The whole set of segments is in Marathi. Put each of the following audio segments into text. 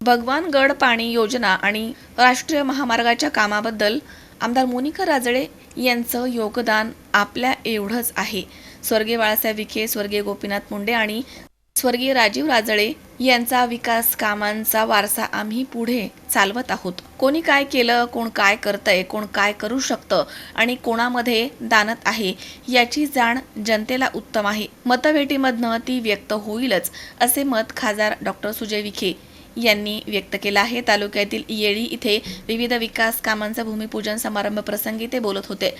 भगवानगड पाणी योजना आणि राष्ट्रीय महामार्गाच्या कामाबद्दल आमदार मोनिका राजळे यांचं योगदान आपल्या एवढंच आहे. स्वर्गीय बाळासाहेब विखे स्वर्गीय गोपीनाथ मुंडे आणि स्वर्गीय राजीव राजळे यांचा विकास कामांचा वारसा आम्ही पुढे चालवत आहोत. कोणी काय केलं कोण काय करतंय कोण काय करू शकतं आणि कोणामध्ये दानत आहे याची जाण जनतेला उत्तम आहे. मतभेटीमधनं ती व्यक्त होईलच असे मत खासदार डॉक्टर सुजय विखे यांनी व्यक्त केला आहे. तालुक्यातील येळी इथे विविध विकास कामांचा भूमिपूजन समारंभ प्रसंगी ते बोलत होते.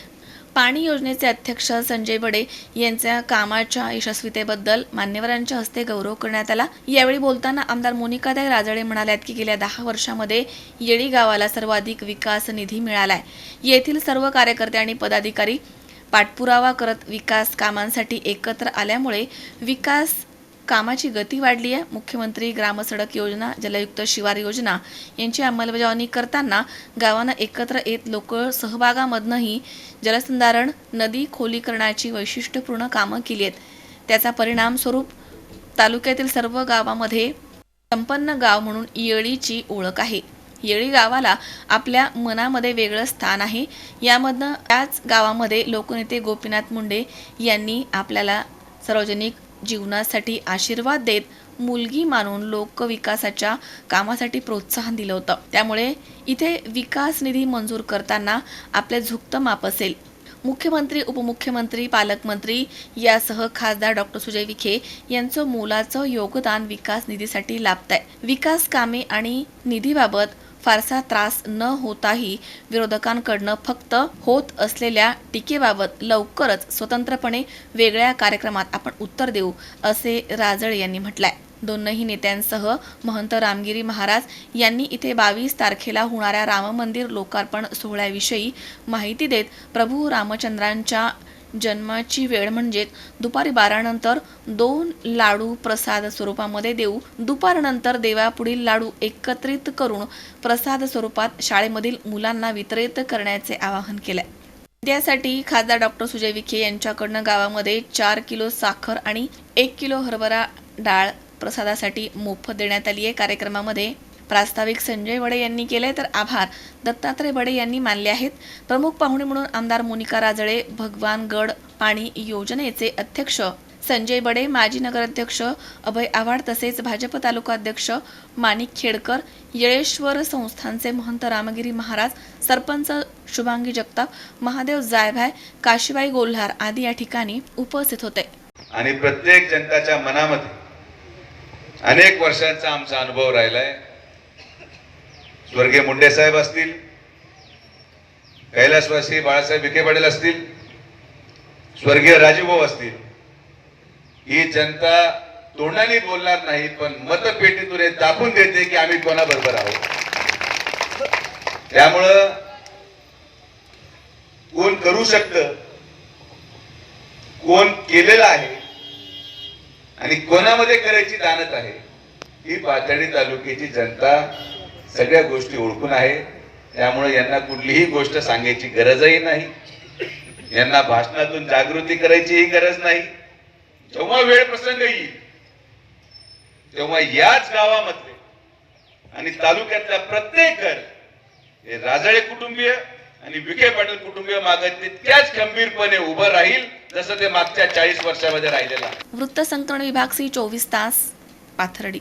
पाणी योजनेचे अध्यक्ष संजय बडे यांच्या कामाच्या यशस्वीतेबद्दल मान्यवरांच्या हस्ते गौरव करण्यात आला. यावेळी बोलताना आमदार मोनिकाताई राजळे म्हणाल्यात की गेल्या दहा वर्षामध्ये येळी गावाला सर्वाधिक विकास निधी मिळालाय. येथील सर्व कार्यकर्ते आणि पदाधिकारी पाठपुरावा करत विकास कामांसाठी एकत्र आल्यामुळे विकास कामाची गती वाढली आहे. मुख्यमंत्री ग्रामसडक योजना जलयुक्त शिवार योजना यांची अंमलबजावणी करताना गावांना एकत्र येत लोक सहभागामधनंही जलसंधारण नदी खोलीकरणाची वैशिष्ट्यपूर्ण कामं केली आहेत. त्याचा परिणाम स्वरूप तालुक्यातील सर्व गावामध्ये संपन्न गाव म्हणून येळीची ओळख आहे. येळी गावाला आपल्या मनामध्ये वेगळं स्थान आहे. यामधनं त्याच गावामध्ये लोकनेते गोपीनाथ मुंडे यांनी आपल्याला सार्वजनिक जीवनासाठी आशीर्वाद देत मुलगी मानून लोकविकासाच्या कामासाठी प्रोत्साहन दिलं होतं. त्यामुळे इथे विकास निधी मंजूर करताना आपले झुकतं माप असेल. मुख्यमंत्री उपमुख्यमंत्री पालकमंत्री यासह खासदार डॉक्टर सुजय विखे यांचं मोलाचं योगदान विकास निधीसाठी लाभत आहे विकास कामे आणि निधीबाबत फारसा त्रास न होताही विरोधकांकडनं फक्त होत असलेल्या टीकेबाबत लवकरच स्वतंत्रपणे वेगळ्या कार्यक्रमात आपण उत्तर देऊ असे राजळ यांनी म्हटलंय. दोनही नेत्यांसह महंत रामगिरी महाराज यांनी इथे बावीस तारखेला होणाऱ्या राम मंदिर लोकार्पण सोहळ्याविषयी माहिती देत प्रभू रामचंद्रांच्या जन्माची वेळ म्हणजे दुपारी बारानंतर दोन लाडू प्रसाद स्वरूपामध्ये देऊ. दुपारनंतर देवापुढील लाडू एकत्रित करून प्रसाद स्वरूपात शाळेमधील मुलांना वितरित करण्याचे आवाहन केले त्यासाठी खासदार डॉक्टर सुजय विखे यांच्याकडनं गावामध्ये चार किलो साखर आणि एक किलो हरभरा डाळ प्रसादासाठी मोफत देण्यात आली आहे कार्यक्रमामध्ये प्रास्ताविक संजय बडे यांनी केले तर आभार. दत्तात्रय बडे यांनी मानले आहेत. प्रमुख पाहुणे म्हणून आमदार मोनिका राजळे भगवानगड पाणी योजनेचे अध्यक्ष संजय बडे माजी नगराध्यक्ष अभय आव्हाड तसेच भाजप तालुका अध्यक्ष माणिक खेडकर येळेश्वर संस्थानचे महंत रामगिरी महाराज सरपंच शुभांगी जगताप महादेव जायभाय काशीबाई गोल्हार आदी या ठिकाणी उपस्थित होते. आणि प्रत्येक जनताच्या मनामध्ये अनेक वर्षांचा आमचा अनुभव राहिलाय. स्वर्गीय मुंडे साहेब असतील कैलासवासी बाळासाहेब विखे पाटील असतील स्वर्गीय राजूभाऊ असतील ही जनता तोंडाने बोलणार नाही पण मतपेटीतून हे दाखवून देते की आम्ही कोणाबरोबर आहोत. त्यामुळं कोण करू शकतं कोण केलेलं आहे आणि कोणामध्ये करायची दानत आहे ही पाथर्डी तालुक्याची जनता सगळ्या गोष्टी ओळखून आहे. त्यामुळे यांना कुठलीही गोष्ट सांगायची गरजही नाही. यांना भाषणातून जागृती करायचीही गरज नाही. जेव्हा वेळ प्रसंग येईल तेव्हा याच गावामध्ये आणि तालुक्यातल्या प्रत्येक घर हे राजळे कुटुंबीय आणि विखे पाटील कुटुंबीय मागत तितक्याच खंबीरपणे उभं राहील जसं ते मागच्या चाळीस वर्षामध्ये राहिलेलं आहे. वृत्तसंकलन विभाग सी चोवीस तास पाथर्डी.